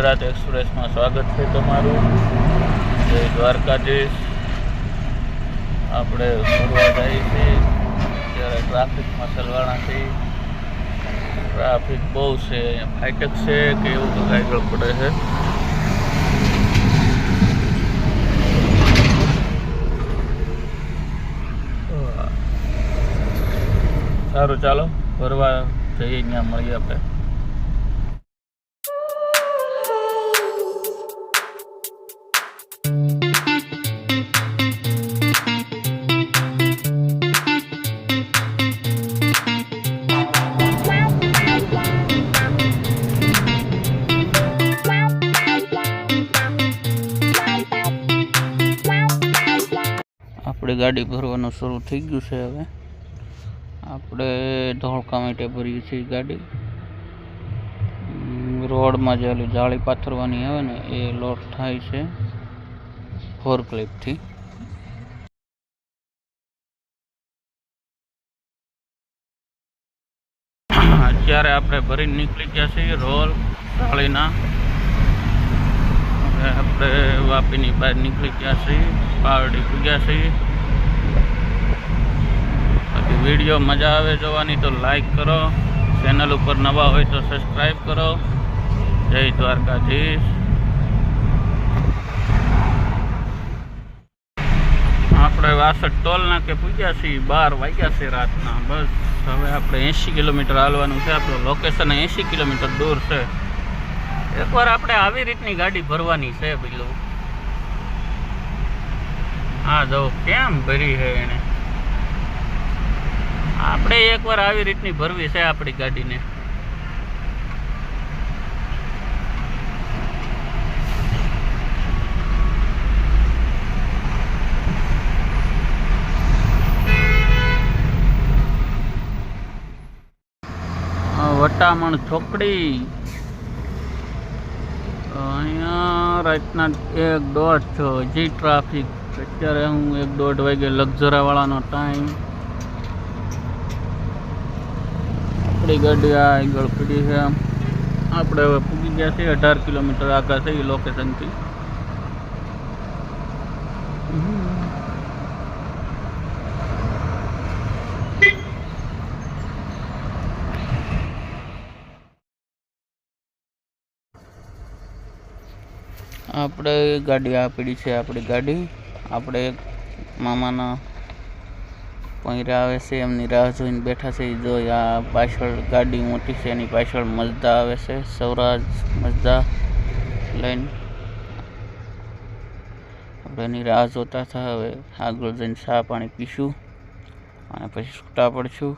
ગુજરાત એક્સપ્રેસમાં સ્વાગત છે તમારું. જય દ્વારકાધીશ. આપણે ફરવા જઈએ છીએ ત્યારે ટ્રાફિકમાં સલવાણા છે ટ્રાફિક બહુ છે. ફાઇટક છે કે એવું તો આગળ પડે છે. સારું, ચાલો. ફરવા જઈએ, ત્યાં મળીએ આપણે આપણે ગાડી ભરવાનું શરૂ થઈ ગયું છે હવે. આપણે ધોળકા માટે ભરીએ છીએ ગાડી. રોડમાં જે જાળી પાથરવાની આવે ને, એ લોટ થાય છે ફોર ક્લિપથી. અત્યારે આપણે ભરીને નીકળી ગયા છીએ રોલ જાળીના આપણે વાપીની બહાર નીકળી ગયા છીએ પાવડી પૂગ્યા છીએ. વીડિયો મજા આવે જોવાની તો લાઈક કરો. ચેનલ ઉપર નવા હોય તો સબસ્ક્રાઈબ કરો. જય દ્વારકાધીશ. આપણે વાસઠ ટોલ નાકે પૂજ્યા છીએ. બાર વાગ્યા છે રાતના. બસ, હવે આપણે એંશી કિલોમીટર હાલવાનું છે. આપણું લોકેશન એંશી કિલોમીટર દૂર છે. એકવાર આપણે આવી રીતની ગાડી ભરવાની છે પેલું હા જો કેમ ભરી છે એને? આપણે એકવાર આવી રીતની ભરવી છે આપણી ગાડીને. વટામણ ચોકડી અહીંયા રાતના એક દોઢ છ હજી ટ્રાફિક. અત્યારે હું એક દોઢ વાગે લગઝરાવાળાનો ટાઈમ આપણી ગાડી આ આગળ પડી છે આપણે હવે પૂગી ગયા છીએ અઢાર કિલોમીટર આગળ છે એ લોકેશનથી આપણે ગાડી આ પડી છે આપણી ગાડી આપણે એક મામાના પૈરા આવે છે એમની રાહ જોઈને બેઠા છે. જો આ પાછળ ગાડી મોટી છે, એની પાછળ મજદા આવે છે, સૌરાજ મજદા લઈને. આપણે એની રાહ જોતા હતા હવે આગળ જઈને ચા પાણી પીશું અને પછી છૂટા પડશું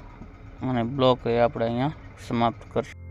અને બ્લોક એ આપણે અહીંયા સમાપ્ત કરશું.